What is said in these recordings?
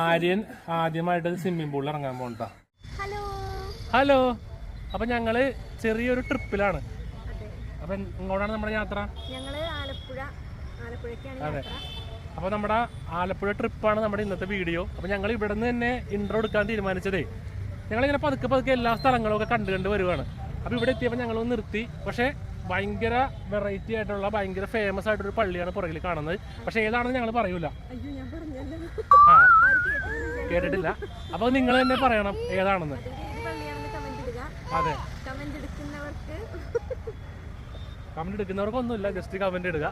ആര്യൻ ആദ്യമായിട്ട് സ്വിമ്മിംഗ് പൂളിൽ ഇറങ്ങാൻ പോകണ്ട ഹലോ ഹലോ അപ്പൊ ഞങ്ങൾ ചെറിയൊരു ട്രിപ്പിലാണ് അപ്പൊ ഇങ്ങോട്ടാണ് നമ്മുടെ യാത്ര? ഞങ്ങൾ ആലപ്പുഴ ആലപ്പുഴക്കാണ് അതെ. അപ്പൊ നമ്മുടെ ആലപ്പുഴ ട്രിപ്പാണ് നമ്മുടെ ഇന്നത്തെ വീഡിയോ അപ്പൊ ഞങ്ങൾ ഇവിടെ നിന്ന് തന്നെ ഇൻട്രോ എടുക്കാൻ തീരുമാനിച്ചതേ. ഞങ്ങളിങ്ങനെ പതുക്കെ പതുക്കെ എല്ലാ സ്ഥലങ്ങളും ഒക്കെ കണ്ടു കണ്ട് വരുവാണ്. അപ്പൊ ഇവിടെ എത്തിയപ്പോൾ ഞങ്ങളൊന്ന് നിർത്തി. പക്ഷേ ഭയങ്കര വെറൈറ്റി ആയിട്ടുള്ള ഭയങ്കര ഫേമസ് ആയിട്ടൊരു പള്ളിയാണ് പുറകിൽ കാണുന്നത്. പക്ഷെ ഏതാണെന്ന് ഞങ്ങൾ പറയൂല. ആ കേട്ടിട്ടില്ല? അപ്പൊ നിങ്ങൾ തന്നെ പറയണം ഏതാണെന്ന്. അതെ കമന്റ് എടുക്കുന്നവർക്ക് കമന്റ് എടുക്കുന്നവർക്കൊന്നുമില്ല ജസ്റ്റ് കമന്റ് ഇടുക.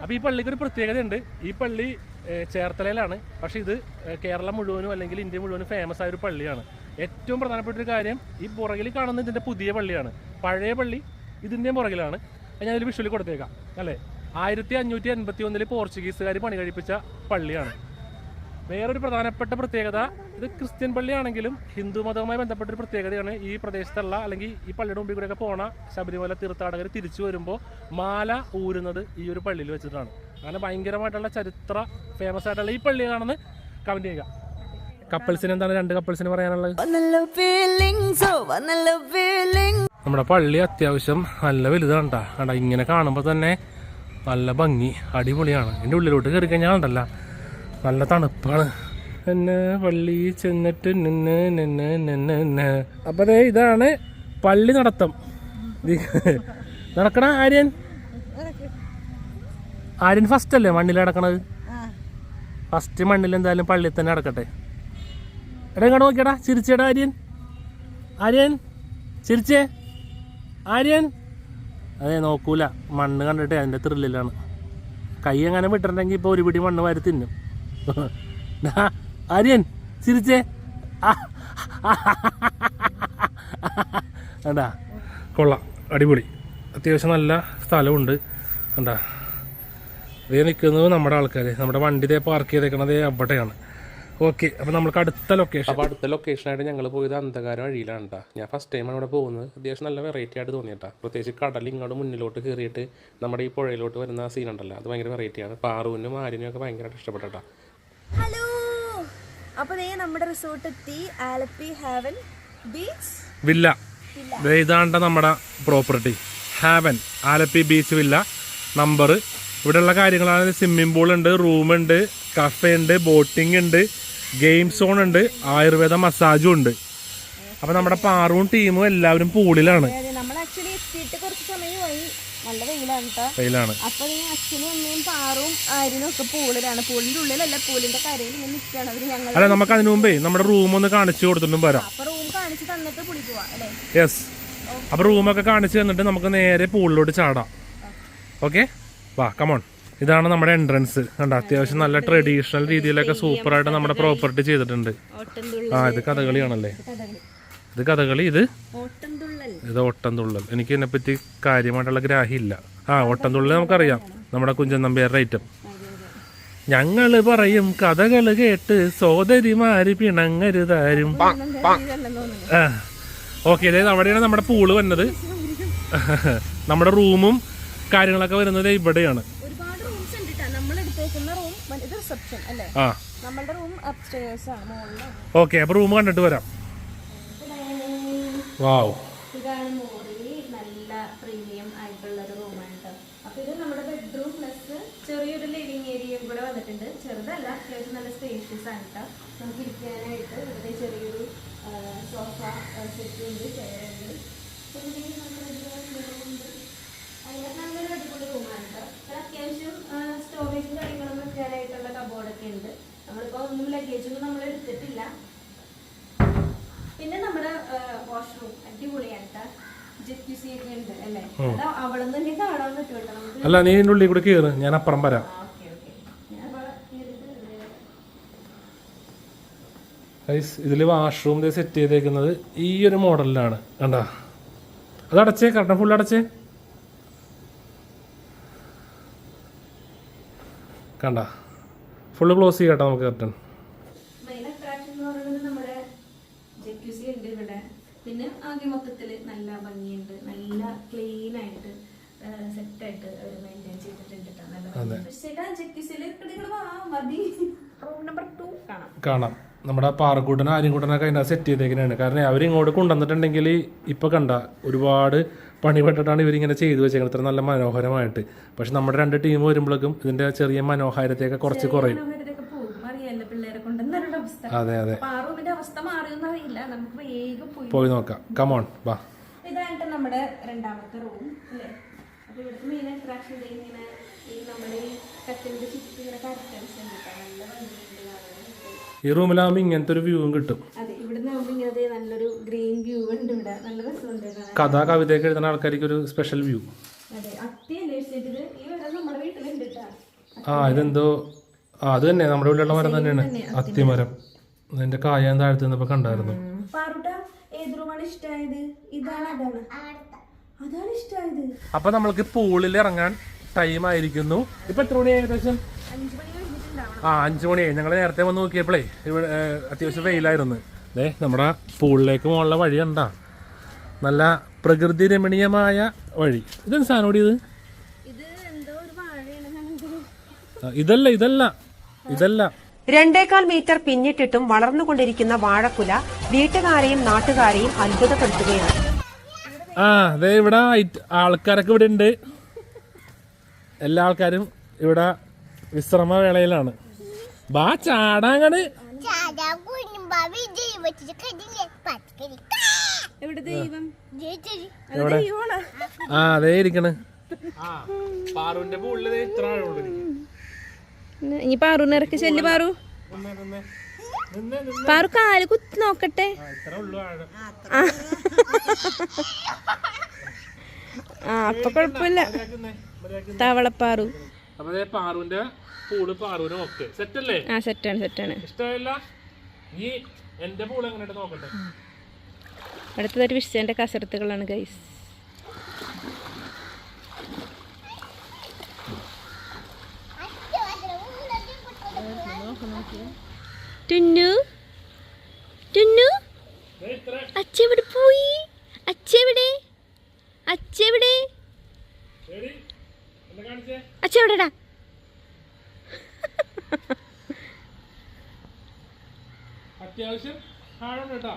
അപ്പൊ ഈ പള്ളിക്ക് ഒരു പ്രത്യേകത ഉണ്ട് ഈ പള്ളി ചേർത്തലയിലാണ്. പക്ഷെ ഇത് കേരളം മുഴുവനും അല്ലെങ്കിൽ ഇന്ത്യ മുഴുവനും ഫേമസ് ആയ ഒരു പള്ളിയാണ്. ഏറ്റവും പ്രധാനപ്പെട്ട ഒരു കാര്യം ഈ പുറകിൽ കാണുന്ന ഇതിന്റെ പുതിയ പള്ളിയാണ്. പഴയ പള്ളി ഇതിന്റെ പുറകിലാണ്. ഞാനൊരു വിഷ്വലി കൊടുത്തേക്കാം അല്ലേ ആയിരത്തി അഞ്ഞൂറ്റി എൺപത്തി ഒന്നിൽ പോർച്ചുഗീസുകാർ പണി കഴിപ്പിച്ച പള്ളിയാണ്. വേറൊരു പ്രധാനപ്പെട്ട പ്രത്യേകത ഇത് ക്രിസ്ത്യൻ പള്ളിയാണെങ്കിലും ഹിന്ദു മതവുമായി ബന്ധപ്പെട്ട ഒരു പ്രത്യേകതയാണ് ഈ പ്രദേശത്തുള്ള അല്ലെങ്കിൽ ഈ പള്ളിയുടെ മുമ്പിൽ കൂടെയൊക്കെ പോണ ശബരിമല തീർത്ഥാടകർ തിരിച്ചു വരുമ്പോൾ മാല ഊരുന്നത് ഈ ഒരു പള്ളിയിൽ വെച്ചിട്ടാണ്. അങ്ങനെ ഭയങ്കരമായിട്ടുള്ള ചരിത്ര ഫേമസ് ആയിട്ടുള്ള ഈ പള്ളിയാണെന്ന് കമന്റ് ചെയ്യുക. കപ്പിൾസിന് എന്താണ് രണ്ട് കപ്പിൾസിന് പറയാനുള്ളത്? നമ്മുടെ പള്ളി അത്യാവശ്യം നല്ല വലുതാണ് കേട്ടോ കണ്ട ഇങ്ങനെ കാണുമ്പോൾ തന്നെ നല്ല ഭംഗി അടിപൊളിയാണ്. എന്റെ ഉള്ളിലോട്ട് കയറി കഴിഞ്ഞാൽ ഉണ്ടല്ല നല്ല തണുപ്പാണ്. എന്നെ പള്ളി ചെന്നിട്ട് നിന്ന് നിന്ന് നിന്ന് നിന്ന്. അപ്പം ദേ ഇതാണ് പള്ളി നടത്തം. നടക്കണ ആര്യൻ? ആര്യൻ ഫസ്റ്റ് അല്ലേ മണ്ണിൽ നടക്കണത്? ഫസ്റ്റ് മണ്ണിൽ എന്തായാലും പള്ളിയിൽ തന്നെ നടക്കട്ടെ. എടാ ഇങ്ങോട്ട് നോക്കിയടാ ചിരിച്ചേടാ ആര്യൻ. ആര്യൻ ചിരിച്ചേ. ആര്യൻ? അതെ നോക്കൂല. മണ്ണ് കണ്ടിട്ട് അതിന്റെ ത്രില്ലിലാണ് കൈ എങ്ങനെ വിട്ടിട്ടുണ്ടെങ്കിൽ ഇപ്പോൾ ഒരു പിടി മണ്ണ് വാരി തിന്നും. ആര്യൻ ചിരിച്ചേ. എന്താ കൊള്ളാം. അടിപൊളി. അത്യാവശ്യം നല്ല സ്ഥലമുണ്ട്. എന്താ ഇതേ നിൽക്കുന്നത് നമ്മുടെ ആൾക്കാർ നമ്മുടെ വണ്ടി ഇതേ പാർക്ക് ചെയ്തേക്കണത് അവിടെയാണ്. ഓക്കെ അപ്പോൾ നമുക്ക് അടുത്ത ലൊക്കേഷൻ അപ്പോൾ അടുത്ത ലൊക്കേഷനായിട്ട് ഞങ്ങൾ പോയത് അന്ധകാര വഴിയിലാണ് കേട്ടോ ഞാൻ ഫസ്റ്റ് ടൈമാണ് ഇവിടെ പോകുന്നത്. അത്യാവശ്യം നല്ല വെറൈറ്റി ആയിട്ട് തോന്നിയിട്ടാ. പ്രത്യേകിച്ച് കടൽ ഇങ്ങോട്ട് മുന്നിലോട്ട് കയറിയിട്ട് നമ്മുടെ ഈ പുഴയിലോട്ട് വരുന്ന ആ സീൻ ഉണ്ടല്ലോ അത് ഭയങ്കര വെറൈറ്റിയാണ് പാറുവിനും ആരിനും ഒക്കെ ഭയങ്കരമായിട്ട് ഇഷ്ടപ്പെട്ടാ ഹലോ അപ്പൊ ദേ നമ്മുടെ റിസോർട്ട് എത്തി. Alleppey haven beach villa. ഇതാണ്ട നമ്മുടെ property haven Alleppey beach villa. Number ഇവിടെയുള്ള കാര്യങ്ങളാണ്. സ്വിമ്മിംഗ് പൂൾ ഉണ്ട് റൂമുണ്ട് കഫേ ഉണ്ട് ബോട്ടിംഗ് ഉണ്ട് ഗെയിം സോൺ ഉണ്ട് ആയുർവേദ മസാജും ഉണ്ട്. അപ്പൊ നമ്മുടെ പാറും ടീമും എല്ലാവരും പൂളിലാണ് നല്ല വെയിലാണ് കേട്ടോ കയ്യിലാണ് അപ്പൊ ഈ അച്ഛനും അമ്മയും പാറും ആര്യനും ഒക്കെ പൂളിലാണ് പൂളിന്റെ ഉള്ളിലല്ല പൂളിന്റെ കരയിൽ ഇങ്ങനെ നിൽക്കുകയാണ് അവർ ഞങ്ങൾ അല്ല നമുക്ക് അതിനു മുമ്പേ നമ്മുടെ റൂം ഒന്ന് കാണിച്ചു കൊടുത്തിട്ടും വരാം. അപ്പൊ റൂം കാണിച്ചു തന്നിട്ട് പുളി പോവാ അല്ലേ? യെസ് അപ്പൊ റൂമൊക്കെ കാണിച്ചു തന്നിട്ട് നമുക്ക് നേരെ പൂളിലോട്ട് ചാടാം. ഓക്കെ വാ കമോൺ ഇതാണ് നമ്മുടെ എൻട്രൻസ് കണ്ട അത്യാവശ്യം നല്ല ട്രഡീഷണൽ രീതിയിലൊക്കെ സൂപ്പറായിട്ട് നമ്മുടെ പ്രോപ്പർട്ടി ചെയ്തിട്ടുണ്ട്. ആ ഇത് കഥകളിയാണല്ലേ? കഥകളി. ഇത് കഥകളി ഇത്? ഇത് ഓട്ടംതുള്ളൽ എനിക്ക് ഇതിനെപ്പറ്റി കാര്യമായിട്ടുള്ള ഗ്രാഹ്യമില്ല ആ ഓട്ടംതുള്ളൽ നമുക്കറിയാം. നമ്മുടെ കുഞ്ചൻ നമ്പ്യാരുടെ ഐറ്റം ഞങ്ങൾ പറയും കഥകൾ കേട്ട് സോദരിമാര് പിണങ്ങരുതാരും. ഓക്കെ അതായത് അവിടെയാണ് നമ്മുടെ പൂൾ വന്നത്. നമ്മുടെ റൂമും കാര്യങ്ങളൊക്കെ വരുന്നത് ഇവിടെയാണ്. ഒരുപാട് റൂംസ് ഉണ്ട്. നമ്മൾ എടുത്തേക്കുന്ന റൂം ഇത് റിസപ്ഷൻ അല്ലേ? ആ. നമ്മളുടെ റൂം അപ്സ്റ്റേഴ്സ് ആണ് ഓക്കെ അപ്പൊ റൂം കണ്ടിട്ട് വരാം. വാവ്. ഇതാണ് നല്ല പ്രീമിയം ആയിട്ടുള്ള ഒരു റൂമാണ് കേട്ടോ അപ്പോൾ ഇത് നമ്മുടെ ബെഡ്റൂം പ്ലസ് ചെറിയൊരു ലിവിങ് ഏരിയയും കൂടെ വന്നിട്ടുണ്ട്. ചെറുതല്ല അത്യാവശ്യം നല്ല സ്പേഷ്യസ് ആണ് കേട്ടോ നമുക്ക് ഇരിക്കാനായിട്ട് ഇവിടെ ചെറിയൊരു സോഫ സെറ്റ് ഉണ്ട് പിന്നെ നമ്മുടെ അങ്ങനെ നല്ലൊരു അടിപൊളി റൂമാണ് കേട്ടോ ഇത് അത്യാവശ്യം സ്റ്റോറേജും കാര്യങ്ങളും വെക്കാനായിട്ടുള്ള കബോർഡൊക്കെ ഉണ്ട്. നമ്മളിപ്പോൾ ഒന്നും ലഗേജൊന്നും നമ്മൾ എടുത്തിട്ടില്ല. പിന്നെ നമ്മുടെ വാഷ്റൂം അടിപൊളിയാണ് ട്ടാ. ജക്യൂസി ഒക്കെ ഉണ്ട് അല്ലേ? നീ ഇതിന്റെ ഉള്ളിൽ കൂടെ കയറ് ഞാൻ അപ്പുറം വരാം. ഇതിൽ വാഷ്റൂം സെറ്റ് ചെയ്തേക്കുന്നത് ഈ ഒരു മോഡലിലാണ് കണ്ട? അത് അടച്ചേ കറക്റ്റ് ഫുൾ അടച്ചേ. കണ്ട. ഫുള്ള് ക്ലോസ് ചെയ്യട്ടോ നമുക്ക് ഇവിടെ. പിന്നെ ആകെ മൊത്തത്തിൽ നല്ല ഭംഗിയുണ്ട്. നല്ല ക്ലീൻ ആയിട്ട് സെറ്റ് ആയിട്ട് മെയിന്റെയിൻ ചെയ്തിട്ടുണ്ട് ട്ടോ. നല്ല. ചേട്ടാ വാ മതി. റൂം നമ്പർ ടു കാണാം. കാണാം. നമ്മുടെ പാറക്കൂട്ടനും ആര്യൻകൂട്ടനൊക്കെ അതിനകത്ത് സെറ്റ് ചെയ്തേക്കുന്നതാണ് കാരണം അവരിങ്ങോട്ട് കൊണ്ടുവന്നിട്ടുണ്ടെങ്കിൽ ഇപ്പോൾ കണ്ട ഒരുപാട് പണിപ്പെട്ടിട്ടാണ് ഇവരിങ്ങനെ ചെയ്തു വെച്ചേക്കുന്നത് ഇത്ര നല്ല മനോഹരമായിട്ട്. പക്ഷെ നമ്മുടെ രണ്ട് ടീം വരുമ്പോഴേക്കും ഇതിന്റെ ചെറിയ മനോഹാരിതയൊക്കെ കുറച്ച് കുറയും. അതെ അതെ. പോയി നോക്കാം. കമോൺ വാ. ഇതായിട്ട് നമ്മുടെ രണ്ടാമത്തെ റൂം അല്ലേ? അപ്പൊ ഇവിടുത്തെ മെയിൻ അട്രാക്ഷൻ ഇങ്ങനെ ഈ നമ്മുടെ ഈ കട്ടിലിന്റെ ചുറ്റും ഇങ്ങനെ കർട്ടൻസ് ഉണ്ട് നല്ല ഭംഗിയുണ്ട്. ഈ റൂമിലാകുമ്പോൾ ഇങ്ങനത്തെ ഒരു വ്യൂവും കിട്ടും. അതെ. ആകുമ്പോൾ നല്ലൊരു ഗ്രീൻ വ്യൂ ഉണ്ട് ഇവിടെ. നല്ല രസമുണ്ട് കഥ കവിതയൊക്കെ എഴുതുന്ന ആൾക്കാർക്ക് ഒരു സ്പെഷ്യൽ വ്യൂ. അതെ അത്തി അന്വേഷിച്ചിട്ട് ഈ നമ്മുടെ വീട്ടിലുണ്ട് ട്ടാ. ആ ഇതെന്തോ ആ അത് തന്നെ നമ്മുടെ വീട്ടിലുള്ള മരം തന്നെയാണ്. അത്തിമരം. അതിന്റെ കായ താഴ്ത്തു നിന്നപ്പോ കണ്ടായിരുന്നു. അപ്പൊ നമ്മൾക്ക് പൂളിൽ ഇറങ്ങാൻ ടൈം ആയിരിക്കുന്നു. ഇപ്പൊ എത്ര മണി ഏകദേശം? ആ അഞ്ചു മണിയായി ഞങ്ങൾ നേരത്തെ വന്ന് നോക്കിയപ്പോഴേ ഇവിടെ അത്യാവശ്യം വെയിലായിരുന്നു. ദേ നമ്മുടെ പൂളിലേക്ക് പോകാനുള്ള വഴി കണ്ടാ. നല്ല പ്രകൃതി രമണീയമായ വഴി. ഇതെന്ത് സാധനം ഇത്? ഇതല്ല ഇതല്ല ഇതല്ല. രണ്ടേകാൽ മീറ്റർ പിന്നിട്ടിട്ടും വളർന്നുകൊണ്ടിരിക്കുന്ന വാഴക്കുല വീട്ടുകാരെയും നാട്ടുകാരെയും അത്ഭുതപ്പെടുത്തുകയാണ്. ആ അതെ ഇവിടെ ആൾക്കാരൊക്കെ ഇവിടെ ഉണ്ട്. എല്ലാ ആൾക്കാരും ഇവിടെ വിശ്രമ വേളയിലാണ് ബാ ചാടാങ്ങട് എവിടെ ദൈവം എവിടെ ആ അതേ ഇരിക്കണ്. പാറുവിന്റെ പൂളിൽ ഇത്ര ആഴമുള്ളൂ ഇനി പാറുന്ന് ഇറക്കി ചെല്ലു പാറു. പാറു കാൽ കുത്തി നോക്കട്ടെ. ഇത്ര ഉള്ളു ആഴം. ആ അപ്പൊ കൊഴപ്പില്ല തവളപ്പാറു. അപ്പൊ ദേ പാറുവിന്റെ പൂൾ പാറുനെ ഒക്കെ സെറ്റ് അല്ലേ ആ സെറ്റാണ് സെറ്റാണ്. ഇഷ്ടമല്ല ഈ പൂൾ എങ്ങനെയായിട്ട് നോക്കട്ടെ? അടുത്തതൊരു വിഷയന്റെ കസരത്തുകളാണ് ഗൈസ് ടുന്നു. ടുന്നു. അച്ഛൻ ഇത്ര അച്ഛെവിടെ പോയി അച്ഛെവിടെ അച്ഛെവിടെ എടി, എന്നെ കാണിച്ചേ അച്ഛെവിടെടാ അത്യാവശ്യം ആഴം കേട്ടാ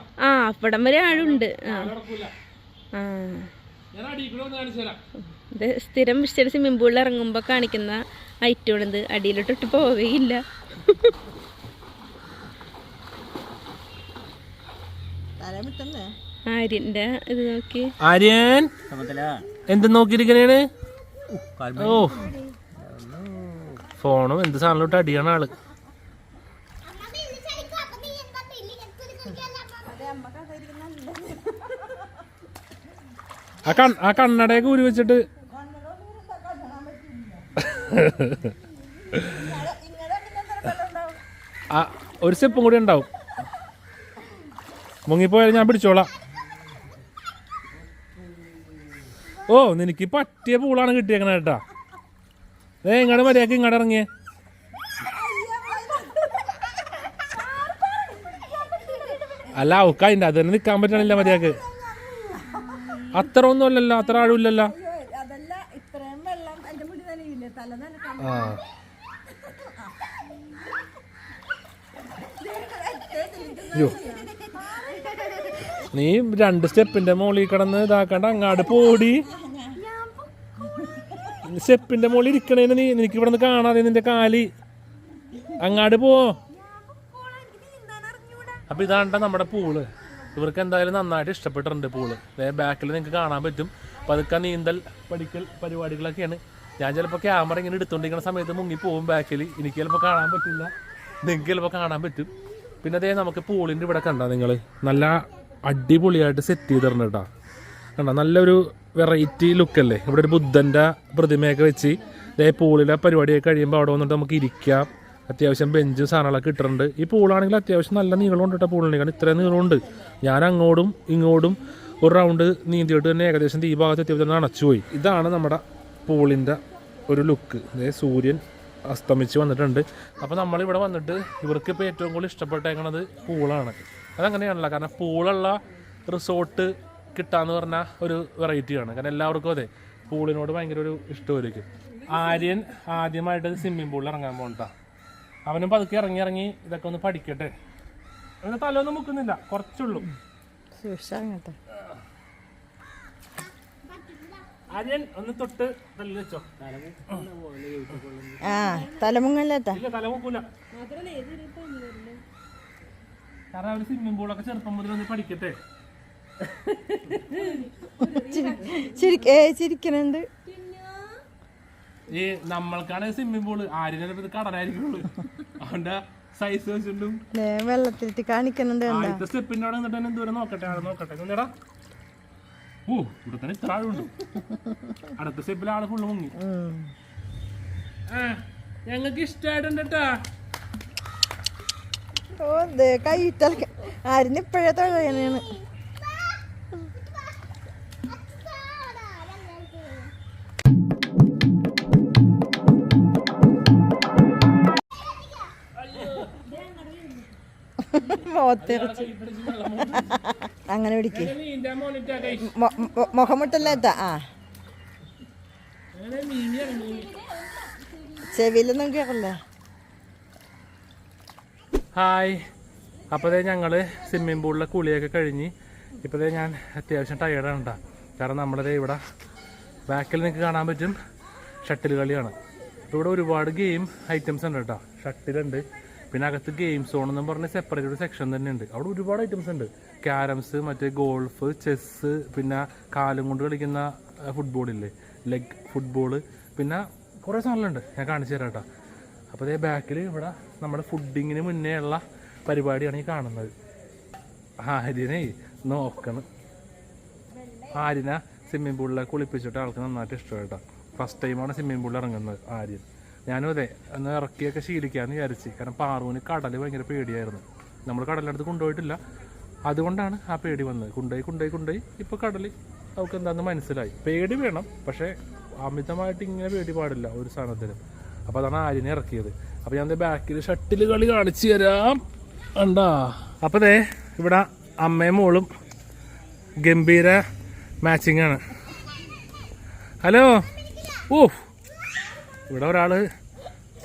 ആ അവിടം വരെ ആഴുണ്ട് ആ. ആ. ഇത് സ്ഥിരം വിശ്വസിച്ച് സ്വിമ്മിംഗ് പൂളിൽ ഇറങ്ങുമ്പോൾ കാണിക്കുന്ന ഐറ്റമാണിത്. അടിയിലോട്ടിട്ട് പോവുകയില്ല. ആര്യന്റെ ഇത് നോക്കി. ആര്യൻ എന്ത് നോക്കിയിരിക്കണേണ്? ഓ. ഫോണും എന്ത് സാധനം അടിയാണ് ആൾ. ആ കണ്ണടയൊക്കെ ഊരി വെച്ചിട്ട്. ആ ഒരു സ്റ്റെപ്പും കൂടി ഉണ്ടാവും. മുങ്ങിപ്പോയാലും ഞാൻ പിടിച്ചോളാം. ഓ നിനക്ക് പറ്റിയ പൂളാണ് കിട്ടിയേക്കണ കേട്ടാ. ഏ ഇങ്ങടെ മര്യാദയ്ക്ക് ഇങ്ങടെ ഇറങ്ങിയേ. അല്ല അവക്ക് അതിന്റെ അത് തന്നെ നിൽക്കാൻ പറ്റണില്ല മര്യാദയ്ക്ക്. അത്ര ഒന്നും അല്ലല്ലോ അത്ര ആഴുമില്ലല്ലോ ആ. അയ്യോ നീ രണ്ട് സ്റ്റെപ്പിന്റെ മുകളിൽ കിടന്ന് ഇതാക്കണ്ട അങ്ങാട് പോടി. സ്റ്റെപ്പിന്റെ മുകളിൽ ഇരിക്കണേന് നീ നിനക്ക് ഇവിടെ നിന്ന് കാണാതെ നിന്റെ കാലി. അങ്ങാട് പോ. അപ്പൊ ഇതാണ്ട നമ്മുടെ പൂൾ. ഇവർക്ക് എന്തായാലും നന്നായിട്ട് ഇഷ്ടപ്പെട്ടിട്ടുണ്ട് പൂൾ. അതായത് ബാക്കിൽ നിങ്ങൾക്ക് കാണാൻ പറ്റും. പതുക്കെ നീന്തൽ പഠിക്കൽ പരിപാടികളൊക്കെയാണ്. ഞാൻ ചിലപ്പോൾ ക്യാമറ ഇങ്ങനെ എടുത്തുകൊണ്ടിരിക്കുന്ന സമയത്ത് മുങ്ങി പോകും ബാക്കിൽ. എനിക്ക് ചിലപ്പോൾ കാണാൻ പറ്റില്ല. നിങ്ങൾക്ക് ചിലപ്പോൾ കാണാൻ പറ്റും. പിന്നെ അതേ നമുക്ക് പൂളിന്റെ ഇവിടെ കണ്ട നിങ്ങൾ നല്ല അടിപൊളിയായിട്ട് സെറ്റ് ചെയ്തിട്ടുണ്ട് കേട്ടോ. കണ്ട? നല്ലൊരു വെറൈറ്റി ലുക്കല്ലേ ഇവിടെ ഒരു ബുദ്ധന്റെ പ്രതിമയൊക്കെ വെച്ച് ഇതേ പൂളിലെ പരിപാടിയൊക്കെ കഴിയുമ്പോൾ അവിടെ വന്നിട്ട് നമുക്ക് ഇരിക്കാം. അത്യാവശ്യം ബെഞ്ചും സാധനങ്ങളൊക്കെ ഇട്ടിട്ടുണ്ട്. ഈ പൂളാണെങ്കിൽ അത്യാവശ്യം നല്ല നീളമുണ്ട് കേട്ടോ പൂളിന്. കാരണം ഇത്രയും നീളമുണ്ട്. ഞാൻ അങ്ങോട്ടും ഇങ്ങോട്ടും ഒരു റൗണ്ട് നീന്തിയിട്ട് തന്നെ ഏകദേശം ഈ ഭാഗത്ത് എത്തിയപ്പോൾ അണച്ചുപോയി ഇതാണ് നമ്മുടെ പൂളിന്റെ ഒരു ലുക്ക് അതായത് സൂര്യൻ അസ്തമിച്ച് വന്നിട്ടുണ്ട്. അപ്പോൾ നമ്മളിവിടെ വന്നിട്ട് ഇവർക്ക് ഇപ്പോൾ ഏറ്റവും കൂടുതൽ ഇഷ്ടപ്പെട്ടേക്കണത് പൂളാണ്. അതങ്ങനെയാണല്ലോ. കാരണം പൂളുള്ള റിസോർട്ട് കിട്ടാന്ന് പറഞ്ഞാൽ ഒരു വെറൈറ്റിയാണ് കാരണം എല്ലാവർക്കും അതെ പൂളിനോട് ഭയങ്കര ഒരു ഇഷ്ടമായിരിക്കും. ആര്യൻ ആദ്യമായിട്ട് സ്വിമ്മിംഗ് പൂളിൽ ഇറങ്ങാൻ പോകണ്ട അവനും പതുക്കെ ഇറങ്ങി ഇറങ്ങി ഇതൊക്കെ ഒന്ന് പഠിക്കട്ടെ. അവന് തലൊന്നും മുക്കുന്നില്ല കുറച്ചുള്ളൂ. ആര്യൻ ഒന്ന് തൊട്ട് തല്ലി വെച്ചോ. ആ കാരണം അവർ സ്വിമ്മിംഗ് പൂളൊക്കെ ചെറുപ്പം മുതൽ ഒന്ന് പഠിക്കട്ടെ. ചിരിക്കണുണ്ട്. ഈ നമ്മൾക്കാണ് സ്വിമ്മിംഗ് പൂൾ ആരും ഇത് കടലായിരിക്കുള്ളൂ. അവന്റെ സൈസ് വെച്ചിട്ടും വെള്ളത്തിലിട്ട് കാണിക്കുന്നുണ്ട് ആദ്യത്തെ സ്റ്റെപ്പിന്റെ അവിടെ നിന്നിട്ട് തന്നെ ദൂരം നോക്കട്ടെ? ആളെ നോക്കട്ടെ. നിന്നേടാ ഓ ഇവിടെ തന്നെ ഇത്ര ആളുണ്ട്. അടുത്ത സ്റ്റെപ്പിൽ ആൾ ഫുള്ള് മുങ്ങി. ആ ഞങ്ങൾക്ക് ഇഷ്ടമായിട്ടുണ്ട് കേട്ടാ ഓ കൈ കൈയിട്ട ആരും ഇപ്പോഴത്തെ തൊഴയാണ് മുഖത്തെറിച്ച് അങ്ങനെ പിടിക്ക്. മുഖമുട്ടല്ല ആ. ചെവിയിലൊന്നും കേറല്ലേ? ഹായ്. അപ്പോൾ ഞങ്ങൾ സ്വിമ്മിംഗ് പൂളിലെ കുളിയൊക്കെ കഴിഞ്ഞ് ഇപ്പോഴേ ഞാൻ അത്യാവശ്യം ടയേർഡാണ് കേട്ടോ കാരണം നമ്മളിത് ഇവിടെ ബാക്കിൽ നിങ്ങൾക്ക് കാണാൻ പറ്റും ഷട്ടിൽ കളിയാണ്. ഇവിടെ ഒരുപാട് ഗെയിം ഐറ്റംസ് ഉണ്ട് കേട്ടോ ഷട്ടിലുണ്ട്. പിന്നെ അകത്ത് ഗെയിം സോൺ എന്ന് പറഞ്ഞ സെപ്പറേറ്റ് ഒരു സെക്ഷൻ തന്നെ ഉണ്ട് അവിടെ ഒരുപാട് ഐറ്റംസ് ഉണ്ട്. ക്യാരംസ് മറ്റേ ഗോൾഫ് ചെസ്സ് പിന്നെ കാലും കൊണ്ട് കളിക്കുന്ന ഫുട്ബോളില്ലേ ലെഗ് ഫുട്ബോൾ പിന്നെ കുറേ സാധനങ്ങളുണ്ട്. ഞാൻ കാണിച്ചു തരാം കേട്ടോ. അപ്പോൾ അതേ ബാക്കിൽ ഇവിടെ നമ്മുടെ ഫുഡിങ്ങിന് മുന്നേ ഉള്ള പരിപാടിയാണ് ഈ കാണുന്നത്. ആര്യനെ നോക്കണം. ആര്യനെ സ്വിമ്മിംഗ് പൂളിൽ കുളിപ്പിച്ചിട്ട് ആൾക്ക് നന്നായിട്ട് ഇഷ്ടമായിട്ടാ ഫസ്റ്റ് ടൈമാണ് സ്വിമ്മിംഗ് പൂളിൽ ഇറങ്ങുന്നത് ആര്യൻ. ഞാനും അതെ ഒന്ന് ഇറക്കിയൊക്കെ ശീലിക്കാമെന്ന് വിചാരിച്ച്. കാരണം പാറുവിന് കടൽ ഭയങ്കര പേടിയായിരുന്നു. നമ്മൾ കടലിനടുത്ത് കൊണ്ടുപോയിട്ടില്ല. അതുകൊണ്ടാണ് ആ പേടി വന്നത്. കൊണ്ടുപോയി കൊണ്ടുപോയി കൊണ്ടുപോയി. ഇപ്പോൾ കടൽ അവൾക്ക് എന്താണെന്ന് മനസ്സിലായി. പേടി വേണം പക്ഷേ അമിതമായിട്ട് ഇങ്ങനെ പേടി പാടില്ല ഒരു സാധനത്തിനും. അപ്പോൾ അതാണ് ആര്യനെ ഇറക്കിയത്. അപ്പോൾ ഞാൻ ബാക്കിൽ ഷട്ടിൽ കളി കാണിച്ചു തരാം. ഉണ്ടാ അപ്പോൾ ദേ ഇവിടെ അമ്മയും മോളും ഗംഭീര മാച്ചിങ് ആണ്. ഹലോ? ഓ ഇവിടെ ഒരാൾ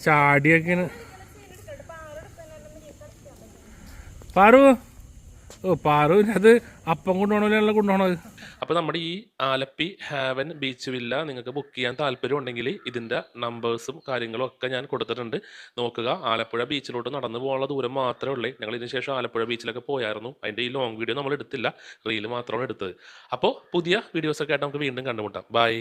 ചാടിയൊക്കെയാണ്. പാറു. ഓ പാറു അത് അപ്പം കൊണ്ടുപോകണമല്ലോ കൊണ്ടുപോകണത്? അപ്പോൾ നമ്മുടെ ഈ ആലപ്പി ഹാവൻ ബീച്ച് വില്ല നിങ്ങൾക്ക് ബുക്ക് ചെയ്യാൻ താല്പര്യം ഉണ്ടെങ്കിൽ ഇതിന്റെ നമ്പേഴ്സും കാര്യങ്ങളും ഒക്കെ ഞാൻ കൊടുത്തിട്ടുണ്ട്. നോക്കുക ആലപ്പുഴ ബീച്ചിലോട്ട് നടന്നു പോകാനുള്ള ദൂരം മാത്രമേ ഉള്ളൂ. ഞങ്ങൾ ഇതിന് ശേഷം ആലപ്പുഴ ബീച്ചിലൊക്കെ പോയായിരുന്നു. അതിന്റെ ഈ ലോങ് വീഡിയോ നമ്മൾ എടുത്തില്ല. റീൽ മാത്രമാണ് എടുത്തത്. അപ്പോൾ പുതിയ വീഡിയോസൊക്കെ ആയിട്ട് നമുക്ക് വീണ്ടും കണ്ടുമുട്ടാം. ബൈ